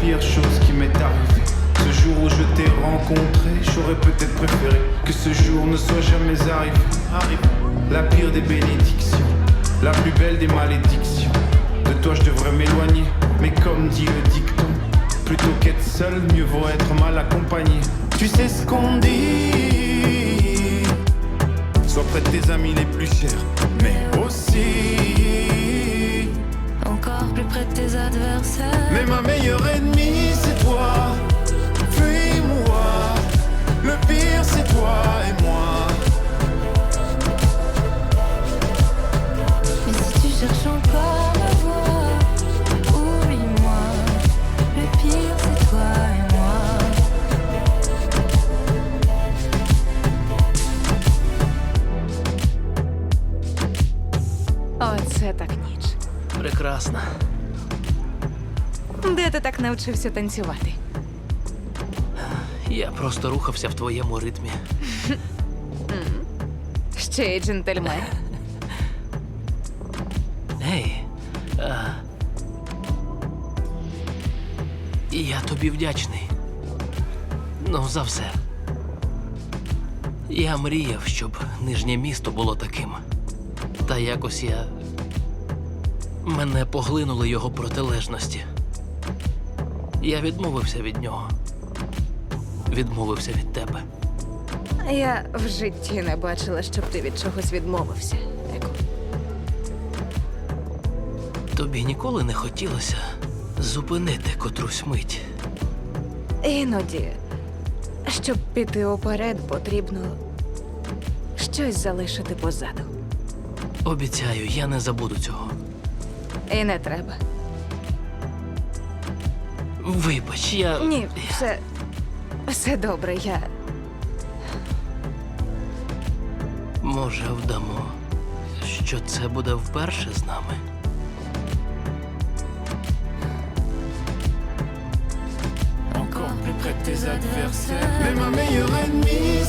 pire chose qui m'est arrivée. Ce jour où je t'ai rencontré, j'aurais peut-être préféré que ce jour ne soit jamais arrivé. Arrivé. La pire des bénédictions, la plus belle des malédictions. De toi je devrais m'éloigner, mais comme dit le dicton, plutôt qu'être seul, mieux vaut être mal accompagné. Tu sais ce qu'on dit? Sois près de tes amis les plus chers, mais Оце так ніч. Прекрасно. Де ти так навчився танцювати? Я просто рухався в твоєму ритмі. Ще й джентльмен. Гей. А... Я тобі вдячний. Ну, за все. Я мріяв, щоб нижнє місто було таким. Та якось я. Мене поглинули його протилежності. Я відмовився від нього. Відмовився від тебе. Я в житті не бачила, щоб ти від чогось відмовився. Еко. Тобі ніколи не хотілося зупинити котрусь мить. Іноді, щоб піти уперед, потрібно щось залишити позаду. Обіцяю, я не забуду цього. І не треба. Вибач, я. Ні, все, все добре. Я Може, вдамо, що це буде вперше з нами. Encore plus près de tes adversaires. Mais ma meilleure ennemie,